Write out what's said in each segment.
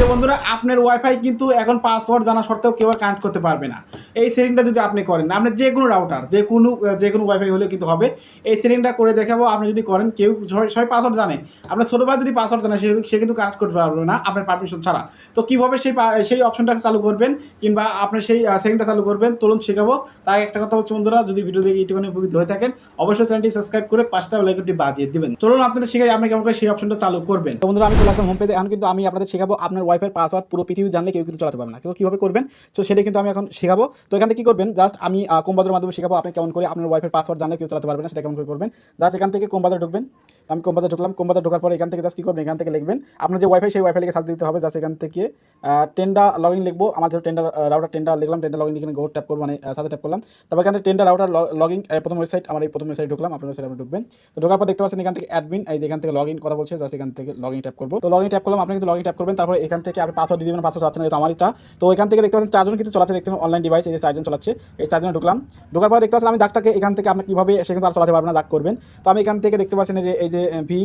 প্রিয় বন্ধুরা, আপনার ওয়াইফাই কিন্তু এখন পাসওয়ার্ড জানা সত্ত্বেও কেউ কানেক্ট করতে পারবে না। এই সেটিংটা যদি আপনি করেন আপনার যে কোনো রাউটার যে কোনো যে কোনো ওয়াইফাই হলেও কিন্তু হবে। এই সেটিংটা করে দেখাবো, আপনি যদি করেন, কেউ সবাই- পাসওয়ার্ড জানে। আপনার ছোটো ভাই যদি পাসওয়ার্ড জানে, সে কিন্তু কানেক্ট করতে পারবে না আপনার পারমিশন ছাড়া। তো কীভাবে সেই সেই অপশনটা চালু করবেন কিংবা আপনার সেই সেটিংটা চালু করবেন চলুন শেখাবো। তাই একটা কথা হচ্ছে বন্ধুরা, যদি ভিডিও দেখে একটুখানি উপকৃত হয়ে থাকেন, অবশ্যই চ্যানেলটি সাবস্ক্রাইব করে পাঁচটা বেলাইকনটি বাজিয়ে দেবেন। চলুন আপনাদের শিখাই, আপনি কেমন করে সেই অপশনটা চালু করবেন। তো বন্ধুরা, আমি চলে আসলাম হোম পেজে এখন কিন্তু আমি আপনাদের শেখাবো আপনার ওয়াইফাই পাসওয়ার্ড পুরো পৃথিবী জানলে কেউ কিন্তু চালাতে পারবে না। কিন্তু কীভাবে করবেন? তো সেটা কিন্তু আমি এখন শেখাবো। তো এখান থেকে কী করবেন? জাস্ট আমি কোম্পাদের মাধ্যমে শেখাবো আপনি কেমন করে আপনার ওয়াইফাই পাসওয়ার্ড জানলে কেউ চালাতে পারবে না, সেটা কেমন করে করবেন। জাস্ট এখান থেকে কোম্পাদার ঢুকবেন। আমি কোম্পাদার ঢুকলাম কোম্পাদার ঢোকার পরে এখান থেকে জাস্ট কী করবেন এখান থেকে লিখবেন আপনার যে ওয়াইফাই সেই ওয়াইফাই লিখে দিতে হবে জাস্ট এখান থেকে টেন্ডা লগ ইন লিখব আমার টেন্ডার রাউটার টেন্ডার লিখলাম টেন্ডার লগ ইন লিখে গো ট্যাপ করব মানে সাথে ট্যাপ করলাম তারপর এখান থেকে টেন্ডার রাউটার লগ ইন প্রথম ওয়েবসাইট আমার এই প্রথম ওয়েবসাইট ঢুকলাম আপনার ওয়েবসাইট আপনি ঢুকবেন তো ঢোকার পর দেখতে পাচ্ছেন এখান থেকে অ্যাডমিন এই এখান থেকে লগ ইন করা বলছে জাস্ট এখান থেকে লগ ইন ট্যাপ করব তো লগ ইন ট্যাপ করলাম আপনি কিন্তু লগ ইন ট্যাপ করবেন তারপর এখান থেকে আপনি পাসওয়ার্ড দিয়ে দেবেন পাসওয়ার্ড চাচ্ছেন আমার এটা তো এখান থেকে দেখতে পাচ্ছেন চারজন কিন্তু চলাচ্ছে দেখতে অনলাইন ডিভাইস এই যে চারজন চালাচ্ছে এই চারজনে ঢুকলাম ঢোকার পর দেখতে পাচ্ছেন আমি দাগটাকে এখান থেকে আপনি কীভাবে সে কিন্তু আর চালাতে পারবেন না দাগ করবেন তো আমি এখান থেকে দেখতে পাচ্ছেন যে এই যে ভি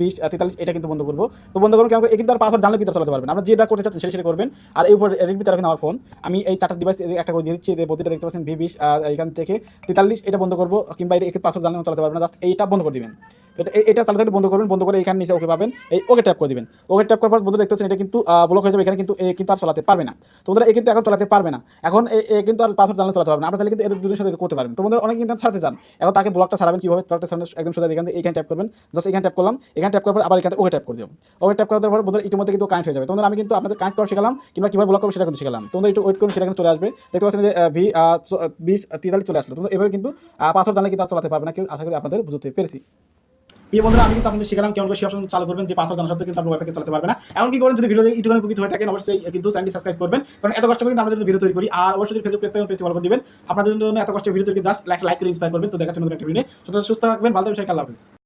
বিশ তেতাল্লিশ, এটা কিন্তু বন্ধ করব। তো বন্ধ করব? এ কিন্তু আর পাসওয়ার্ড জানলে কিন্তু চালাতে পারবেন আমরা যেটা করতে চাচ্ছেন সেটা সেটা করবেন। আর এই উপর রেডমি তারা কিন্তু আমার ফোন আমি এই চারটা ডিভাইস একটা করে দিয়ে দিচ্ছি, যে প্রতিটা দেখতে পাচ্ছেন ভি বিশ এখান থেকে তেতাল্লিশ, এটা বন্ধ করব, কিংবা এটা পাসওয়ার্ড জানলে চালাতে পারবেন না, জাস্ট এইটা বন্ধ করে দিবেন। এটা এটা চালাতে বন্ধ করবেন, বন্ধ করে এখানে নিচে ওকে পাবেন। এই ওকে ট্যাপ করে দিবেন। ওকে ট্যাপ করার পর বন্ধু দেখতে পাচ্ছেন, এটা কিন্তু ব্লক হয়ে যাবে। এখানে কিন্তু কিন্তু আর চালাতে পারবে না। তো বন্ধুরা এ কিন্তু এখন চালাতে পারবে না। এখন কিন্তু আর পাসওয়ার্ড জানলে চালাতে পারবে না। আপনারা তাহলে কিন্তু এদের দুজনের সাথে করতে পারবেন। তো বন্ধুরা অনেক কিন্তু ছাড়তে চান। এখন তাকে ব্লকটা ছাড়াবেন কীভাবে? ব্লকটা ছাড়ানো একদম সোজা এখান এখানে ট্যাপ করবেন। জাস্ট এখানে ট্যাপ করলাম। এখানে ট্যাপ করার পর আবার এখানে ওকে ট্যাপ করে দেবো ওকে ট্যাপ করার পর বন্ধুরা ইতিমধ্যে কিন্তু কানেক্ট হয়ে যাবে। তোমাদের আমি কিন্তু আপনাদের কানেক্ট করা শেখালাম, কিংবা কীভাবে ব্লক করব সেটা কিন্তু শেখালাম। তোমরা একটু ওয়েট করুন, সেটা কিন্তু চলে আসবে। দেখতে পাচ্ছেন যে ভি বিশ তেতাল্লিশ চলে আসলো। তোমরা এভাবে কিন্তু পাসওয়ার্ড জানলে কিন্তু আর চালাতে পারবে না। কেউ আশা করি আপনাদের বুঝতে পেরেছি। প্রিয় বন্ধুরা, আমি কিন্তু আপনাদের শিখালাম কেমন করে সেই অপশন চালু করবেন যে পাসওয়ার্ড জানা সত্ত্বেও কিন্তু আপনার ওয়েবসাইটে চালাতে পারবে না। এমন কি করেন যদি ভিডিও ইউটিউবে উপকৃত হয়ে থাকেন, অবশ্যই কিন্তু চ্যানেলটি সাবস্ক্রাইব করবেন। কারণ এত কষ্ট করে কিন্তু আমাদের ভিডিও তৈরি করি, আর অবশ্যই যদি ফেসবুক পেজ থেকে পেজটি ফলো করে দিবেন, আপনাদের জন্য এত কষ্ট ভিডিও তৈরি জাস্ট লাইক লাইক করে ইন্সপায়ার করবেন। তো দেখার নতুন একটা ভিডিও সুস্থ থাকবেন, ভালো থাকবেন আল্লাহ হাফেজ।